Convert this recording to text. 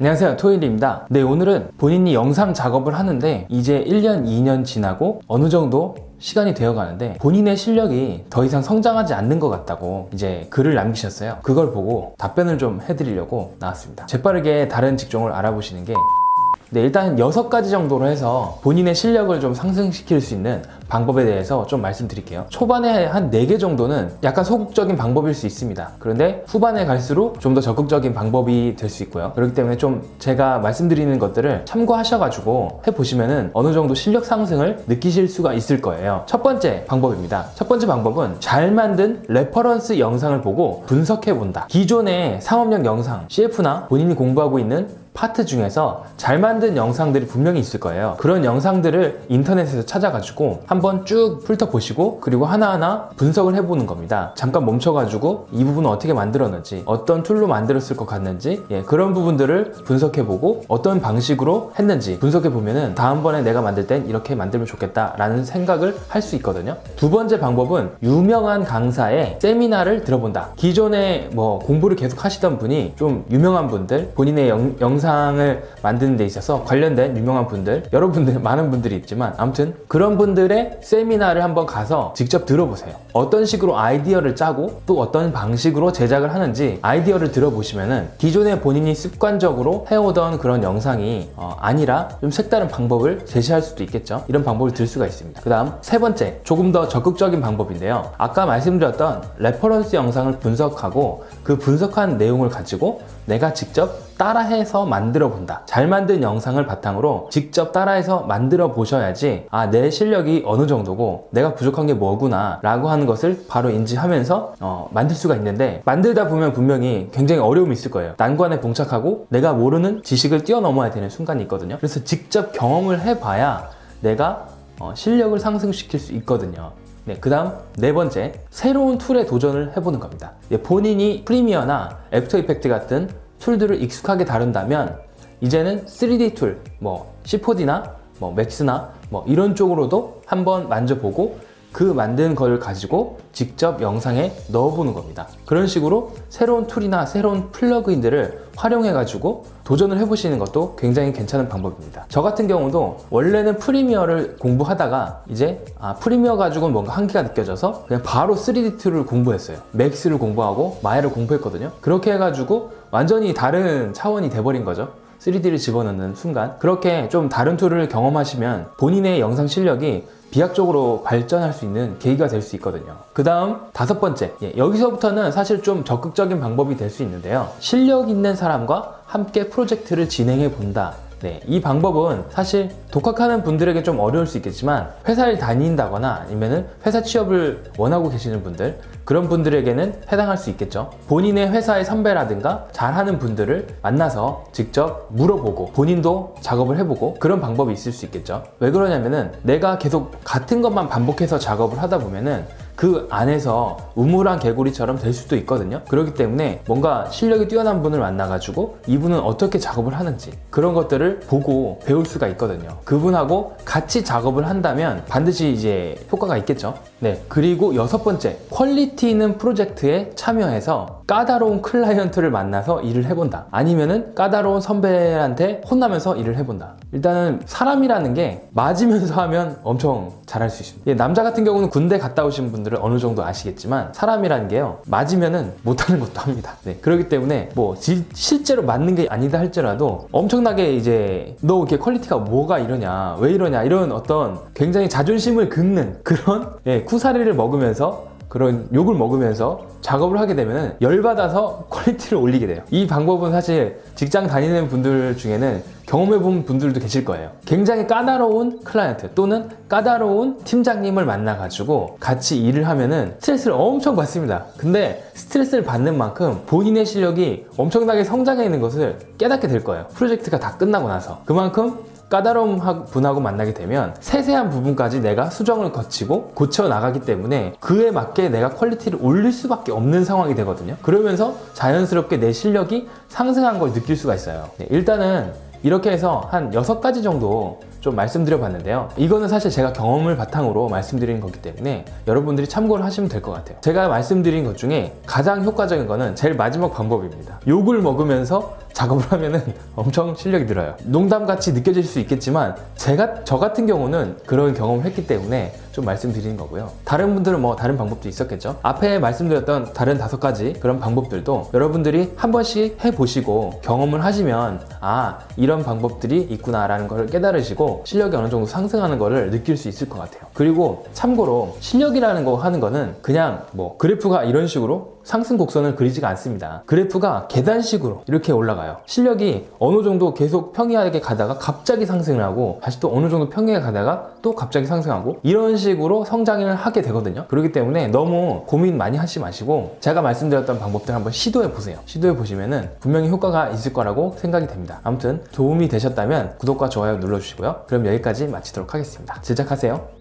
안녕하세요. 토일입니다. 네 오늘은 본인이 영상 작업을 하는데 이제 1년 2년 지나고 어느 정도 시간이 되어 가는데 본인의 실력이 더 이상 성장하지 않는 것 같다고 이제 글을 남기셨어요. 그걸 보고 답변을 좀 해드리려고 나왔습니다. 재빠르게 다른 직종을 알아보시는 게 네, 일단 여섯 가지 정도로 해서 본인의 실력을 좀 상승시킬 수 있는 방법에 대해서 좀 말씀드릴게요. 초반에 한 네 개 정도는 약간 소극적인 방법일 수 있습니다. 그런데 후반에 갈수록 좀 더 적극적인 방법이 될 수 있고요. 그렇기 때문에 좀 제가 말씀드리는 것들을 참고하셔가지고 해보시면은 어느 정도 실력 상승을 느끼실 수가 있을 거예요. 첫 번째 방법입니다. 첫 번째 방법은 잘 만든 레퍼런스 영상을 보고 분석해 본다. 기존의 상업용 영상, CF나 본인이 공부하고 있는 파트 중에서 잘 만든 영상들이 분명히 있을 거예요. 그런 영상들을 인터넷에서 찾아가지고 한번 쭉 훑어보시고 그리고 하나하나 분석을 해보는 겁니다. 잠깐 멈춰가지고 이 부분은 어떻게 만들었는지 어떤 툴로 만들었을 것 같는지 예, 그런 부분들을 분석해보고 어떤 방식으로 했는지 분석해보면은 다음번에 내가 만들 땐 이렇게 만들면 좋겠다 라는 생각을 할 수 있거든요. 두 번째 방법은 유명한 강사의 세미나를 들어본다. 기존에 뭐 공부를 계속 하시던 분이 좀 유명한 분들 본인의 영, 영상 영상을 만드는 데 있어서 관련된 유명한 분들 여러분들 많은 분들이 있지만 아무튼 그런 분들의 세미나를 한번 가서 직접 들어보세요. 어떤 식으로 아이디어를 짜고 또 어떤 방식으로 제작을 하는지 아이디어를 들어보시면은 기존에 본인이 습관적으로 해오던 그런 영상이 어, 아니라 좀 색다른 방법을 제시할 수도 있겠죠. 이런 방법을 들 수가 있습니다. 그 다음 세 번째 조금 더 적극적인 방법인데요. 아까 말씀드렸던 레퍼런스 영상을 분석하고 그 분석한 내용을 가지고 내가 직접 따라해서 만들어 본다. 잘 만든 영상을 바탕으로 직접 따라해서 만들어 보셔야지 아, 내 실력이 어느 정도고 내가 부족한 게 뭐구나 라고 하는 것을 바로 인지하면서 어, 만들 수가 있는데 만들다 보면 분명히 굉장히 어려움이 있을 거예요. 난관에 봉착하고 내가 모르는 지식을 뛰어넘어야 되는 순간이 있거든요. 그래서 직접 경험을 해봐야 내가 어, 실력을 상승시킬 수 있거든요. 네, 그 다음 네 번째 새로운 툴에 도전을 해보는 겁니다. 네, 본인이 프리미어나 애프터 이펙트 같은 툴들을 익숙하게 다룬다면 이제는 3D 툴, 뭐 C4D나 뭐 맥스나 뭐 이런 쪽으로도 한번 만져보고 그 만든 걸 가지고 직접 영상에 넣어보는 겁니다. 그런 식으로 새로운 툴이나 새로운 플러그인들을 활용해 가지고 도전을 해보시는 것도 굉장히 괜찮은 방법입니다. 저 같은 경우도 원래는 프리미어를 공부하다가 이제 아, 프리미어 가지고는 뭔가 한계가 느껴져서 그냥 바로 3D 툴을 공부했어요. 맥스를 공부하고 마야를 공부했거든요. 그렇게 해가지고 완전히 다른 차원이 돼버린 거죠. 3D를 집어넣는 순간 그렇게 좀 다른 툴을 경험하시면 본인의 영상 실력이 비약적으로 발전할 수 있는 계기가 될 수 있거든요. 그 다음 다섯 번째 예, 여기서부터는 사실 좀 적극적인 방법이 될 수 있는데요. 실력 있는 사람과 함께 프로젝트를 진행해 본다. 네, 이 방법은 사실 독학하는 분들에게 좀 어려울 수 있겠지만 회사를 다닌다거나 아니면 회사 취업을 원하고 계시는 분들 그런 분들에게는 해당할 수 있겠죠. 본인의 회사의 선배라든가 잘하는 분들을 만나서 직접 물어보고 본인도 작업을 해보고 그런 방법이 있을 수 있겠죠. 왜 그러냐면은 내가 계속 같은 것만 반복해서 작업을 하다 보면은 그 안에서 우물한 개구리처럼 될 수도 있거든요. 그렇기 때문에 뭔가 실력이 뛰어난 분을 만나가지고 이분은 어떻게 작업을 하는지 그런 것들을 보고 배울 수가 있거든요. 그분하고 같이 작업을 한다면 반드시 이제 효과가 있겠죠. 네 그리고 여섯 번째 퀄리티 있는 프로젝트에 참여해서 까다로운 클라이언트를 만나서 일을 해본다. 아니면은 까다로운 선배한테 혼나면서 일을 해본다. 일단은 사람이라는 게 맞으면서 하면 엄청 잘할 수 있습니다. 예, 남자 같은 경우는 군대 갔다 오신 분들 은 어느 정도 아시겠지만 사람이라는 게요 맞으면은 못하는 것도 합니다. 네, 그렇기 때문에 뭐 지, 실제로 맞는 게 아니다 할지라도 엄청나게 이제 너 이렇게 퀄리티가 뭐가 이러냐 왜 이러냐 이런 어떤 굉장히 자존심을 긁는 그런 예, 쿠사리를 먹으면서 그런 욕을 먹으면서 작업을 하게 되면 열받아서 퀄리티를 올리게 돼요. 이 방법은 사실 직장 다니는 분들 중에는 경험해 본 분들도 계실 거예요. 굉장히 까다로운 클라이언트 또는 까다로운 팀장님을 만나 가지고 같이 일을 하면은 스트레스를 엄청 받습니다. 근데 스트레스를 받는 만큼 본인의 실력이 엄청나게 성장해 있는 것을 깨닫게 될 거예요. 프로젝트가 다 끝나고 나서. 그만큼 까다로운 분하고 만나게 되면 세세한 부분까지 내가 수정을 거치고 고쳐 나가기 때문에 그에 맞게 내가 퀄리티를 올릴 수밖에 없는 상황이 되거든요. 그러면서 자연스럽게 내 실력이 상승한 걸 느낄 수가 있어요. 네, 일단은 이렇게 해서 한 6가지 정도 좀 말씀드려 봤는데요. 이거는 사실 제가 경험을 바탕으로 말씀드린 거기 때문에 여러분들이 참고를 하시면 될 것 같아요. 제가 말씀드린 것 중에 가장 효과적인 거는 제일 마지막 방법입니다. 욕을 먹으면서 작업을 하면은 엄청 실력이 늘어요. 농담같이 느껴질 수 있겠지만 제가 저 같은 경우는 그런 경험을 했기 때문에 좀 말씀드리는 거고요. 다른 분들은 뭐 다른 방법도 있었겠죠. 앞에 말씀드렸던 다른 다섯 가지 그런 방법들도 여러분들이 한 번씩 해보시고 경험을 하시면 아 이런 방법들이 있구나라는 걸 깨달으시고 실력이 어느 정도 상승하는 거를 느낄 수 있을 것 같아요. 그리고 참고로 실력이라는 거 하는 거는 그냥 뭐 그래프가 이런 식으로 상승 곡선을 그리지가 않습니다. 그래프가 계단식으로 이렇게 올라가요. 실력이 어느 정도 계속 평이하게 가다가 갑자기 상승을 하고 다시 또 어느 정도 평이하게 가다가 또 갑자기 상승하고 이런 식으로 성장을 하게 되거든요. 그렇기 때문에 너무 고민 많이 하지 마시고 제가 말씀드렸던 방법들 한번 시도해 보세요. 시도해 보시면은 분명히 효과가 있을 거라고 생각이 됩니다. 아무튼 도움이 되셨다면 구독과 좋아요 눌러주시고요. 그럼 여기까지 마치도록 하겠습니다. 제작하세요.